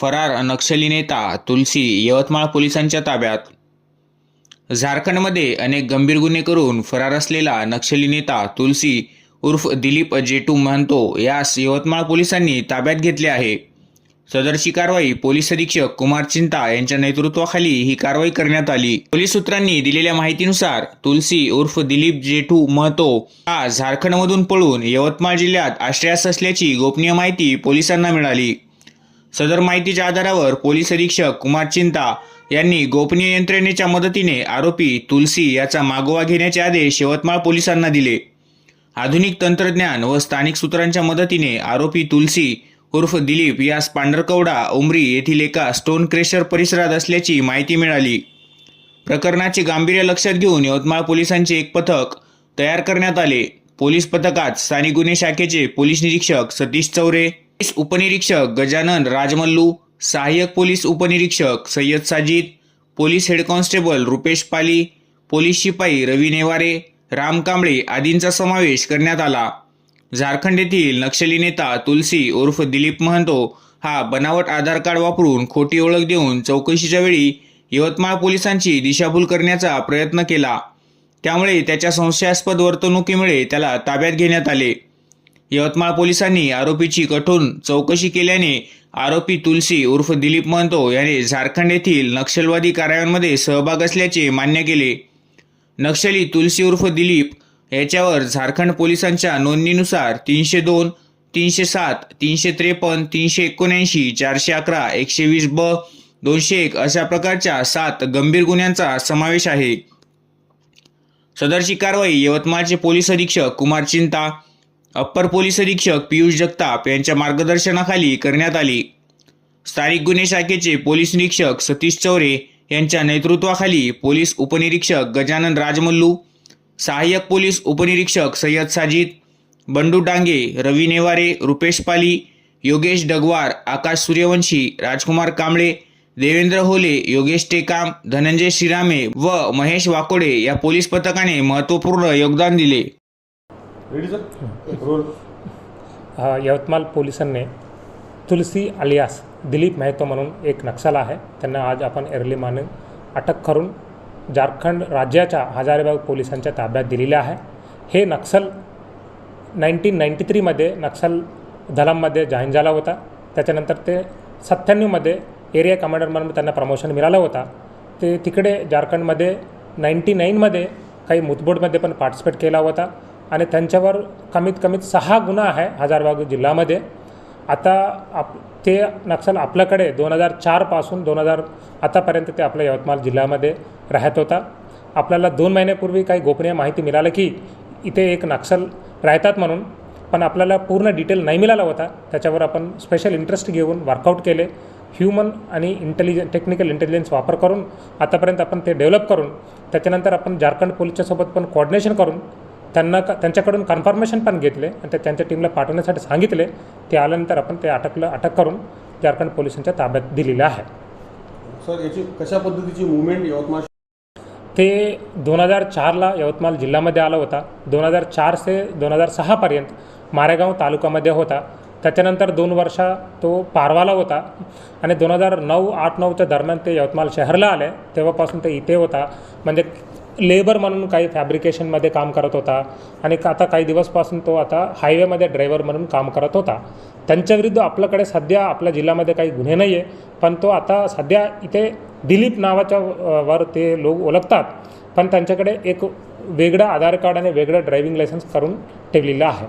फरार नक्षली नेता तुलसी यवतमाळ पोलिसांच्या ताब्यात. झारखंडमध्ये अनेक गंभीर गुन्हे करून फरार असलेला नक्षली नेता तुलसी उर्फ दिलीप जेटू महंतो यास यवतमाळ पोलिसांनी ताब्यात घेतले आहे. सदरची कारवाई पोलीस अधीक्षक कुमार चिंता यांच्या नेतृत्वाखाली ही कारवाई करण्यात आली. पोलीस सूत्रांनी दिलेल्या माहितीनुसार तुलसी उर्फ दिलीप जेठू महतो हा झारखंडमधून पळून यवतमाळ जिल्ह्यात आश्रयास असल्याची गोपनीय माहिती पोलिसांना मिळाली. सदर माहितीच्या आधारावर पोलीस अधीक्षक कुमार चिंता यांनी गोपनीय यंत्रणेच्या मदतीने आरोपी तुलसी याचा मागोवा घेण्याचे आदेश यवतमाळ पोलिसांना दिले. आधुनिक तंत्रज्ञान व स्थानिक सूत्रांच्या मदतीने आरोपी तुलसी उर्फ दिलीप यास पांढरकवडा उमरी येथील एका स्टोन क्रेशर परिसरात असल्याची माहिती मिळाली. प्रकरणाचे गांभीर्य लक्षात घेऊन यवतमाळ पोलिसांचे एक पथक तयार करण्यात आले. पोलीस पथकात स्थानिक गुन्हे शाखेचे पोलीस निरीक्षक सतीश चौरे पोलीस उपनिरीक्षक गजानन राजमल्लू सहाय्यक पोलीस उपनिरीक्षक Sayyad Sajid police head constable Rupesh Pali police शिपाई रवी नेवारे राम कांबळे आदींचा समावेश करण्यात आला. झारखंड येथील नक्षली नेता तुलसी उर्फ दिलीप महंतो हा बनावट आधार कार्ड वापरून खोटी ओळख देऊन चौकशीच्या वेळी यवतमाळ पोलिसांची दिशाभूल करण्याचा प्रयत्न केला. त्यामुळे त्याच्या संशयास्पद वर्तणुकीमुळे त्याला ताब्यात घेण्यात आले. यवतमाळ पोलिसांनी आरोपीची कठोर चौकशी केल्याने आरोपी तुलसी उर्फ दिलीप महंतो याने झारखंड येथील नक्षलवादी कारवायांमध्ये सहभाग असल्याचे मान्य केले. नक्षली तुलसी उर्फ दिलीप याच्यावर झारखंड पोलिसांच्या नोंदणीनुसार तीनशे दोन तीनशे सात तीनशे त्रेपन्न तीनशे एकोणऐंशी चारशे अकरा एकशे वीस ब दोनशे एक अशा प्रकारच्या सात गंभीर गुन्ह्यांचा समावेश आहे. सदरची कारवाई यवतमाळचे पोलीस अधीक्षक कुमार चिंता अप्पर पोलीस अधीक्षक पियुष जगताप यांच्या मार्गदर्शनाखाली करण्यात आली. स्थानिक गुन्हे शाखेचे पोलीस निरीक्षक सतीश चौरे यांच्या नेतृत्वाखाली पोलीस उपनिरीक्षक गजानन राजमल्लू सहाय्यक पोलीस उपनिरीक्षक सय्यद साजिद बंडू डांगे रवी नेवारे रुपेश पाली योगेश डगवार आकाश सूर्यवंशी राजकुमार कांबळे देवेंद्र होले योगेश टेकाम धनंजय श्रीरामे व महेश वाकोडे या पोलीस पथकाने महत्त्वपूर्ण योगदान दिले. रेडी सर रोल यवतमाळ पोलिसांनी तुलसी अलियास दिलीप मेहतो म्हणून एक नक्षल आहे. त्यांना आज आपण एर्ली मॉर्निंग अटक करून झारखंड राज्याच्या हजारेबाग पोलिसांच्या ताब्यात दिलेले आहे. हे नक्षल नाईन्टीन नाईंटी थ्रीमध्ये नक्षल दलामध्ये जॉईन झाला होता. त्याच्यानंतर ते सत्त्याण्णवमध्ये एरिया कमांडर म्हणून त्यांना प्रमोशन मिळालं होता. ते तिकडे झारखंडमध्ये नाईंटी नाईनमध्ये काही मुतबोडमध्ये पण पार्टिसिपेट केला होता. आणि त्यांच्यावर कमीत कमीत सहा गुन्हा आहे हजारबाग जिल्ह्यामध्ये. आता आप ते नक्षल आपल्याकडे दोन हजार चारपासून दोन हजार आतापर्यंत ते आपल्या यवतमाळ जिल्ह्यामध्ये राहत होता. आपल्याला दोन महिन्यापूर्वी काही गोपनीय माहिती मिळालं की इथे एक नक्षल राहतात म्हणून पण आपल्याला पूर्ण डिटेल नाही मिळाला होता. त्याच्यावर आपण स्पेशल इंटरेस्ट घेऊन वर्कआउट केले. ह्युमन आणि इंटेलिजन टेक्निकल इंटेलिजन्स वापर करून आतापर्यंत आपण ते डेव्हलप करून त्याच्यानंतर आपण झारखंड पोलीसच्यासोबत पण कोऑर्डिनेशन करून त्यांना क त्यांच्याकडून कन्फर्मेशन पण घेतले आणि ते त्यांच्या टीमला पाठवण्यासाठी सांगितले. ते आल्यानंतर आपण ते अटकलं अटक करून झारखंड पोलिसांच्या ताब्यात दिलेलं आहे. सर याची कशा पद्धतीची मुवमेंट यवतमाळ ते दोन हजार चारला यवतमाळ जिल्ह्यामध्ये आला होता. दोन हजार चार ते दोन हजार सहापर्यंत मारेगाव तालुक्यामध्ये होता. त्याच्यानंतर दोन वर्षा तो पारवाला होता आणि दोन हजार नऊ आठ नऊच्या दरम्यान ते यवतमाळ शहरला आले. तेव्हापासून ते इथे होता. म्हणजे लेबर म्हणून काही फॅब्रिकेशनमध्ये काम करत होता आणि का- आता काही दिवसपासून तो आता हायवेमध्ये ड्रायव्हर म्हणून काम करत होता. त्यांच्याविरुद्ध आपल्याकडे सध्या आपल्या जिल्ह्यामध्ये काही गुन्हे नाही आहे पण तो आता सध्या इथे दिलीप नावाच्या वर ते लोक ओळखतात. पण त्यांच्याकडे एक वेगळं आधार कार्ड आणि वेगळं ड्रायव्हिंग लायसन्स करून ठेवलेलं आहे.